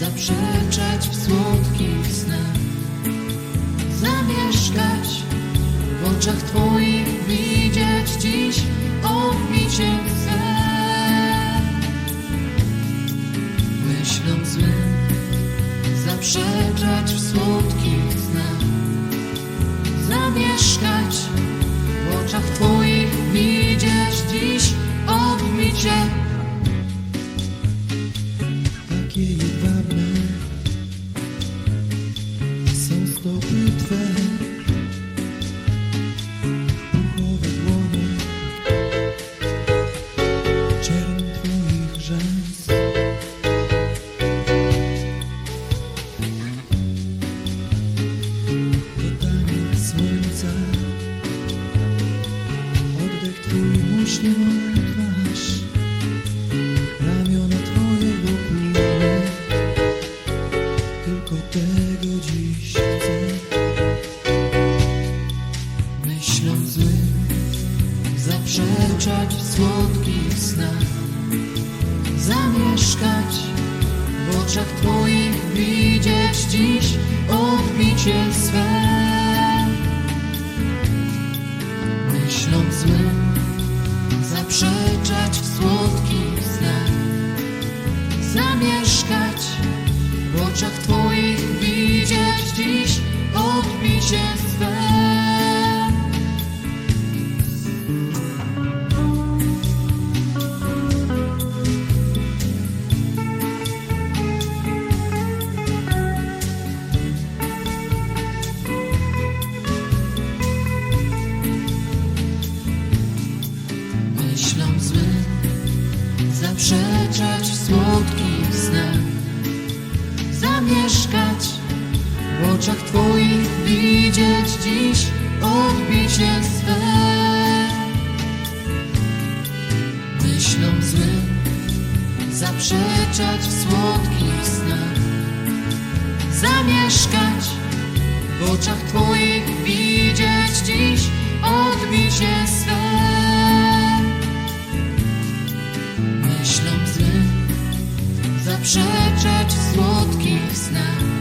zaprzeczać w słodkich snach, zamieszkać w oczach Twoich widzieć dziś obbicie chcę. Myślom złym zaprzeczać w słodkich snach, zamieszkać w oczach Twoich zamieszkać w oczach Twoich widzieć dziś odbicie swe. Myślom złym zaprzeczać w słodkich snach, zamieszkać w oczach Twoich widzieć dziś odbicie swe. Zamieszkać w oczach Twoich widzieć dziś odbicie swe. Myślom złym zaprzeczać w słodkich snach, zamieszkać w oczach Twoich widzieć dziś odbicie swe. Myślom złym zaprzeczać w słodkich snach,